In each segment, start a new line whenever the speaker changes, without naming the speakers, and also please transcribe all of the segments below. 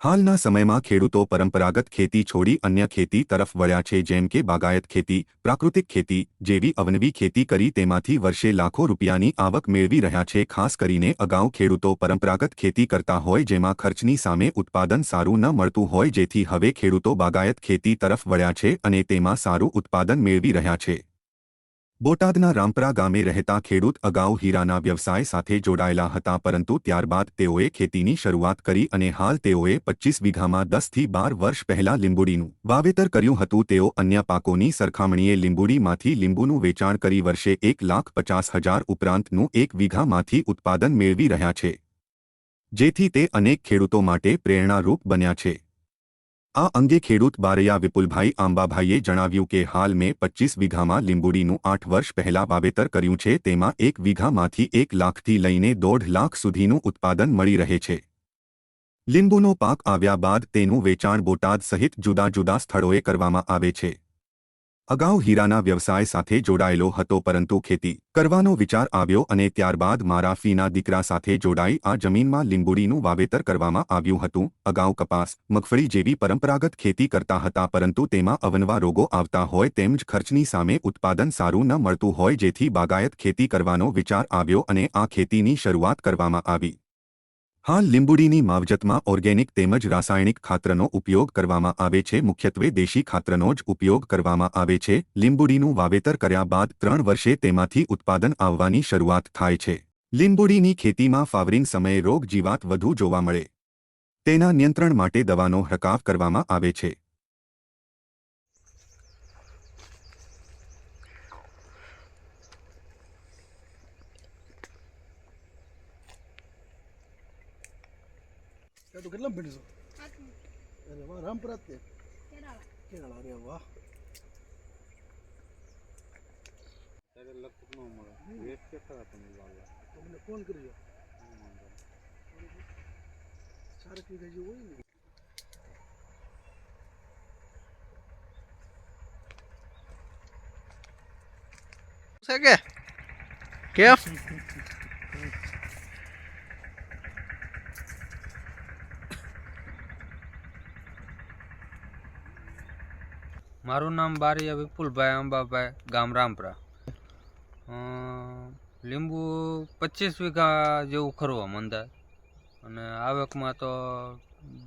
હાલના સમયમાં ખેડૂતો પરંપરાગત ખેતી છોડી અન્ય ખેતી તરફ વળ્યા છે, જેમ કે બાગાયત ખેતી, પ્રાકૃતિક ખેતી, જેવી અવનવી ખેતી કરી તેમાંથી વર્ષે લાખો રૂપિયાની આવક મેળવી રહ્યા છે. ખાસ કરીને અગાઉ ખેડૂતો પરંપરાગત ખેતી કરતા હોય, જેમાં ખર્ચની સામે ઉત્પાદન સારું ન મળતું હોય, જેથી હવે ખેડૂતો બાગાયત ખેતી તરફ વળ્યા છે અને તેમાં સારું ઉત્પાદન મેળવી રહ્યા છે. બોટાદના રામપરા ગામે રહેતા ખેડૂત અગાઉ હીરાના વ્યવસાય સાથે જોડાયેલા હતા પરંતુ ત્યારબાદ તેઓએ ખેતીની શરૂઆત કરી અને હાલ તેઓએ પચ્ચીસ વીઘામાં દસથી બાર વર્ષ પહેલા લીંબુડીનું વાવેતર કર્યું હતું. તેઓ અન્ય પાકોની સરખામણીએ લીંબુડીમાંથી લીંબુનું વેચાણ કરી વર્ષે એક લાખ પચાસ હજાર ઉપરાંતનું એક વીઘામાંથી ઉત્પાદન મેળવી રહ્યા છે, જેથી તે અનેક ખેડૂતો માટે પ્રેરણારૂપ બન્યા છે. આ અંગે ખેડૂત બારૈયા વિપુલભાઈ આંબાભાઈએ જણાવ્યું કે હાલ મેં પચ્ચીસ વીઘામાં લીંબુડીનું આઠ વર્ષ પહેલા વાવેતર કર્યું છે, તેમાં એક વીઘામાંથી એક લાખથી લઈને દોઢ લાખ સુધીનું ઉત્પાદન મળી રહે છે. લીંબુનો પાક આવ્યા બાદ તેનું વેચાણ બોટાદ સહિત જુદા જુદા સ્થળોએ કરવામાં આવે છે. અગાઉ હીરાના વ્યવસાય સાથે જોડાયેલો હતો પરંતુ ખેતી કરવાનો વિચાર આવ્યો અને ત્યારબાદ મારા ફીના દીકરા સાથે જોડાઈ આ જમીનમાં લીંબુડીનું વાવેતર કરવામાં આવ્યું હતું. અગાઉ કપાસ, મગફળી જેવી પરંપરાગત ખેતી કરતા હતા પરંતુ તેમાં અવનવા રોગો આવતા હોય તેમજ ખર્ચની સામે ઉત્પાદન સારું ન મળતું હોય જેથી બાગાયત ખેતી કરવાનો વિચાર આવ્યો અને આ ખેતીની શરૂઆત કરવામાં આવી. હાલ લીંબુડીની માવજતમાં ઓર્ગેનિક તેમજ રાસાયણિક ખાતરનો ઉપયોગ કરવામાં આવે છે. મુખ્યત્વે દેશી ખાતરનો જ ઉપયોગ કરવામાં આવે છે. લીંબુડીનું વાવેતર કર્યા બાદ ત્રણ વર્ષે તેમાંથી ઉત્પાદન આવવાની શરૂઆત થાય છે. લીંબુડીની ખેતીમાં ફાવરિંગ સમયે રોગ જીવાત વધુ જોવા મળે. તેના નિયંત્રણ માટે દવાનો હકાવ કરવામાં આવે છે.
ત્યાં તો કેટલા ભીડશો અરે વાહ રામપરા તે
કેરાળા
અરે વાહ.
લગભગ ન મળે. વેટ તમે
ફોન કરજો. ચારક વીઘા જેવું હોય ને.
છે કે? કેમ?
મારું નામ બારિયા વિપુલભાઈ અંબાભાઈ, ગામ રામપરા. લીંબુ પચીસ વીઘા જેવું ખરવા મંદા અને આવકમાં તો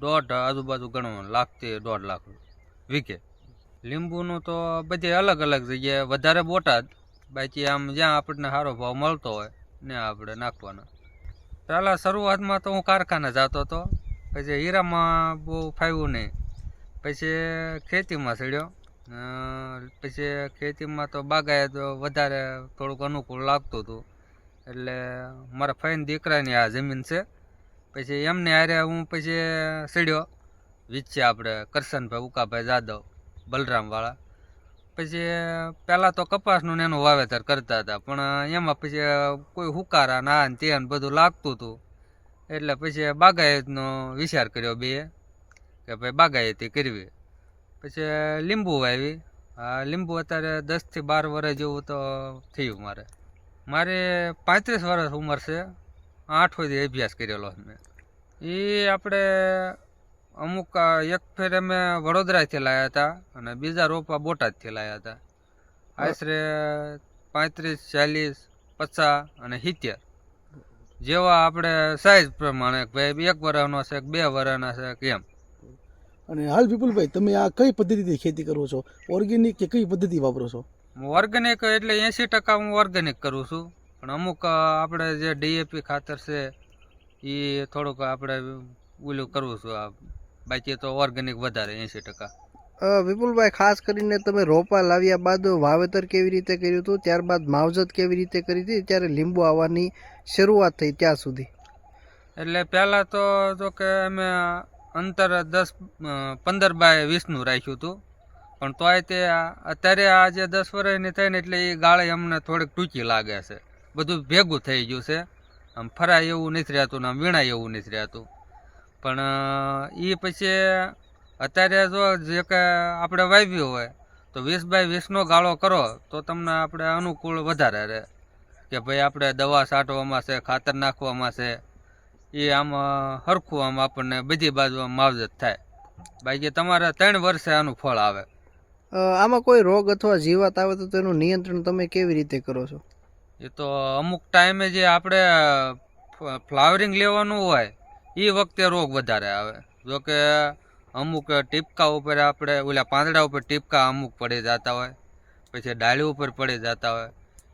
દોઢ આજુબાજુ ગણવા લાખથી દોઢ લાખ વીઘે. લીંબુનું તો બધી અલગ અલગ જગ્યાએ, વધારે બોટાદ. બાકી આમ જ્યાં આપણને સારો ભાવ મળતો હોય ને આપણે નાખવાના. પહેલાં શરૂઆતમાં તો હું કારખાને જતો હતો. પછી હીરામાં બહુ ફાવ્યું નહીં. પછી ખેતીમાં ચડ્યો પછી ખેતીમાં તો બાગાયત વધારે થોડુંક અનુકૂળ લાગતું હતું. એટલે મારા ફાઈન દીકરાની આ જમીન છે. પછી એમને હારે હું પછી ચડ્યો વીચે આપણે કરશનભાઈ ઉકાભાઈ જાદવ, બલરામવાળા. પછી પહેલાં તો કપાસનું ને એનું વાવેતર કરતા હતા, પણ એમાં પછી કોઈ હુકારા ના ને તે બધું લાગતું હતું. એટલે પછી બાગાયતનો વિચાર કર્યો બે, કે ભાઈ બાગાયતી કરવી. પછી લીંબુ વાવી. લીંબુ અત્યારે દસથી બાર વર્ષ જેવું તો થયું મારે. મારે પાંત્રીસ વર્ષ ઉંમર છે. આઠ સુધી અભ્યાસ કરેલો મેં. એ આપણે અમુક એક ફેર અમે વડોદરાથી લાવ્યા હતા અને બીજા રોપા બોટાદથી લાવ્યા હતા. આશરે પાંત્રીસ, ચાલીસ, પચાસ અને સિત્તેર. જેવા આપણે સાઈઝ પ્રમાણે, ભાઈ, એક વર્ષનો છે બે વર્ષના છે કે એમ.
અને હાલ વિપુલભાઈ તમે આ કઈ પદ્ધતિથી ખેતી કરો છો? ઓર્ગેનિક કે કઈ પદ્ધતિ વાપરો છો?
ઓર્ગેનિક એટલે એંસી ટકા હું ઓર્ગેનિક કરું છું. પણ અમુક આપણે જે ડીએપી ખાતર છે એ થોડુંક આપણે ઓલું કરવું છું. આ બાકી તો ઓર્ગેનિક વધારે એંસી ટકા.
અ, વિપુલભાઈ ખાસ કરીને તમે રોપા લાવ્યા બાદ વાવેતર કેવી રીતે કર્યું હતું? ત્યારબાદ માવજત કેવી રીતે કરી હતી? ત્યારે લીંબુ આવવાની શરૂઆત થઈ ત્યાં સુધી.
એટલે પહેલાં તો જો કે અમે અંતર દસ પંદર બાય વીસનું રાખ્યું હતું. પણ તોય તે અત્યારે આ જે દસ વર્ષની થઈને એટલે એ ગાળે અમને થોડીક ટૂંકી લાગે છે. બધું ભેગું થઈ ગયું છે. આમ ફરાય એવું નથી રહેતું ને આમ વીણાય એવું નથી રહેતું. પણ એ પછી અત્યારે જો જે કે આપણે વાવ્યું હોય, તો વીસ બાય વીસનો ગાળો કરો, તો તમને આપણે અનુકૂળ વધારે રહે. કે ભાઈ આપણે દવા છાંટવામાં છે, ખાતર નાખવામાં છે એ આમ સરખું હરખું આમ આપણને બધી બાજુ આમ માવજત થાય. બાકી તમારે ત્રણ વર્ષે આનું ફળ આવે.
આમાં કોઈ રોગ અથવા જીવાત આવે તો તેનું નિયંત્રણ તમે કેવી રીતે કરો છો?
એ તો અમુક ટાઈમે જે આપણે ફ્લાવરિંગ લેવાનું હોય એ વખતે રોગ વધારે આવે. જો કે અમુક ટીપકા ઉપર આપણે ઓલા પાંદડા ઉપર ટીપકા અમુક પડી જતા હોય પછી ડાળી ઉપર પડી જતા હોય.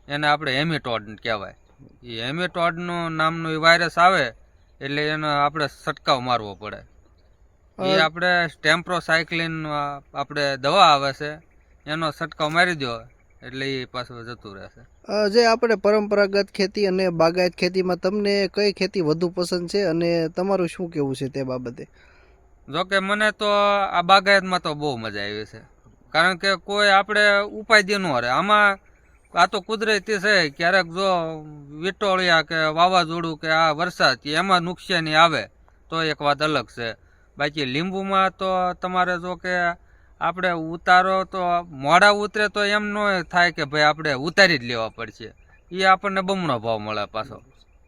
એને આપણે હેમિટોડ કહેવાય. એ હેમેટોડનું નામનું એ વાયરસ આવે એટલે એનો આપણે છંટકાવ મારવો પડે. એ આપણે સ્ટેમ્પ્રોસાયક્લિન આપણે દવા આવે છે એનો છંટકાવ મારી દો એટલે એ પાછું જતું રહેશે.
જે આપણે પરંપરાગત ખેતી અને બાગાયત ખેતીમાં તમને કઈ ખેતી વધુ પસંદ છે અને તમારું શું કેવું છે તે બાબતે?
જોકે મને તો આ બાગાયતમાં તો બહુ મજા આવી છે. કારણ કે કોઈ આપણે ઉપાય ન રહે આમાં આ તો કુદરતી છે. ક્યારેક જો વિટોળિયા કે વાવાઝોડું કે આ વરસાદ એમાં નુકસાની આવે, તો એક વાત અલગ છે. બાકી લીંબુમાં તો તમારે જો કે આપણે ઉતારો તો મોડા ઉતરે તો એમ ન થાય કે ભાઈ આપણે ઉતારી જ લેવા પડશે. એ આપણને બમણો ભાવ મળે પાછો.